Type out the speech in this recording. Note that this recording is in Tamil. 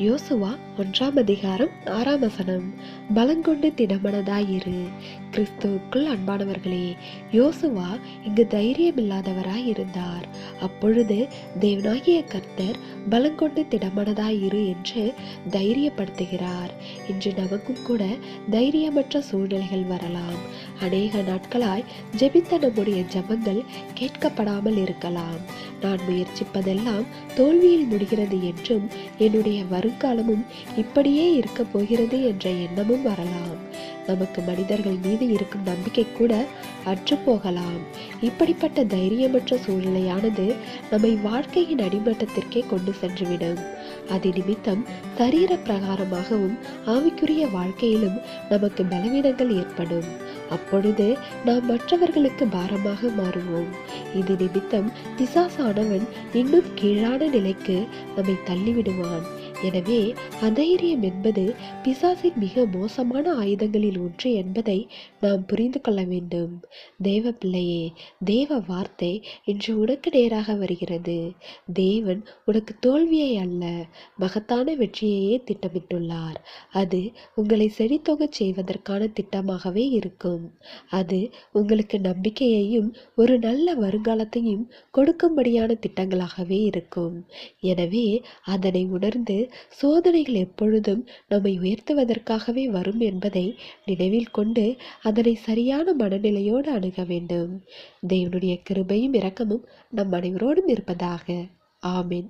யோசுவா ஒன்றாம் அதிகாரம் ஆறாம் வசனம். பலங்கொண்டு திடமனதாயிரு கிறிஸ்துவுக்குள் அன்பானவர்களே யோசுவா இங்கு தைரியமில்லாதவராய் இருந்தார் அப்பொழுது தேவனாகிய கர்த்தர் பலங்கொண்டு திடமனதாயிரு என்று தைரியப்படுத்துகிறார். இன்று நமக்கும் கூட தைரியமற்ற சூழ்நிலைகள் வரலாம். அநேக நாட்களாய் ஜெபித்த நம்முடைய ஜெபங்கள் கேட்கப்படாமல் இருக்கலாம். நான் முயற்சிப்பதெல்லாம் தோல்வியில் முடிகிறது என்றும் என்னுடைய வருங்காலமும் இப்படியே இருக்க போகிறது என்ற எண்ணமும் வரலாம். நமக்கு மனிதர்கள் மீது இருக்கும் நம்பிக்கை கூட அற்று போகலாம். இப்படிப்பட்ட தைரியமற்ற சூழ்நிலையானது நம்மை வாழ்க்கையின் அடிமட்டத்திற்கே கொண்டு சென்றுவிடும். அது நிமித்தம் சரீர பிரகாரமாகவும் ஆவிக்குரிய வாழ்க்கையிலும் நமக்கு பலவீனங்கள் ஏற்படும். அப்பொழுது நாம் மற்றவர்களுக்கு பாரமாக மாறுவோம். இது நிமித்தம் பிசாசானவன் இன்னும் கீழான நிலைக்கு நம்மை தள்ளிவிடுவான். எனவே அதைரியம் என்பது பிசாசின் மிக மோசமான ஆயுதங்களில் ஒன்று என்பதை நாம் புரிந்து கொள்ள வேண்டும். தேவ பிள்ளையே தேவ வார்த்தை இன்று உனக்கு நேராக வருகிறது. தேவன் உனக்கு தோல்வியை அல்ல மகத்தான வெற்றியையே திட்டமிட்டுள்ளார். அது உங்களை செழித்தொகச் செய்வதற்கான திட்டமாகவே இருக்கும். அது உங்களுக்கு நம்பிக்கையையும் ஒரு நல்ல வருங்காலத்தையும் கொடுக்கும்படியான திட்டங்களாகவே இருக்கும். எனவே அதனை உணர்ந்து சோதனைகள் எப்பொழுதும் நம்மை உயர்த்துவதற்காகவே வரும் என்பதை நினைவில் கொண்டு அதனை சரியான மனநிலையோடு அணுக வேண்டும். தேவனுடைய கிருபையும் இரக்கமும் நம் அனைவரோடும் இருப்பதாக. ஆமீன்.